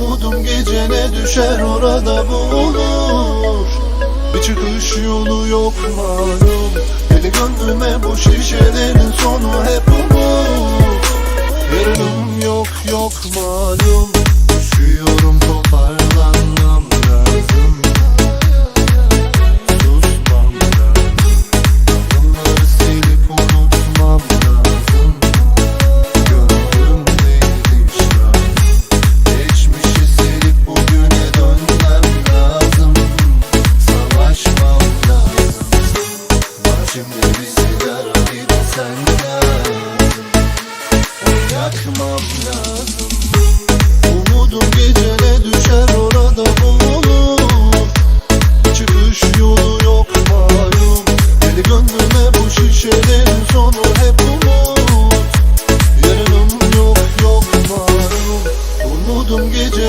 Umudum gecene düşer orada bulur Bir çıkış yolu yok malum. Deli gönlüme bu şişelerin sonu hep umut. Yarınım yok yok malum sigara bir de sen lazım yakmam lazım Umudum gecene düşer orada bulur Çıkış yolu yok malum. Deli gönlüme bu şişelerin sonu hep umut. Yarınım yok yok malum. Umudum gece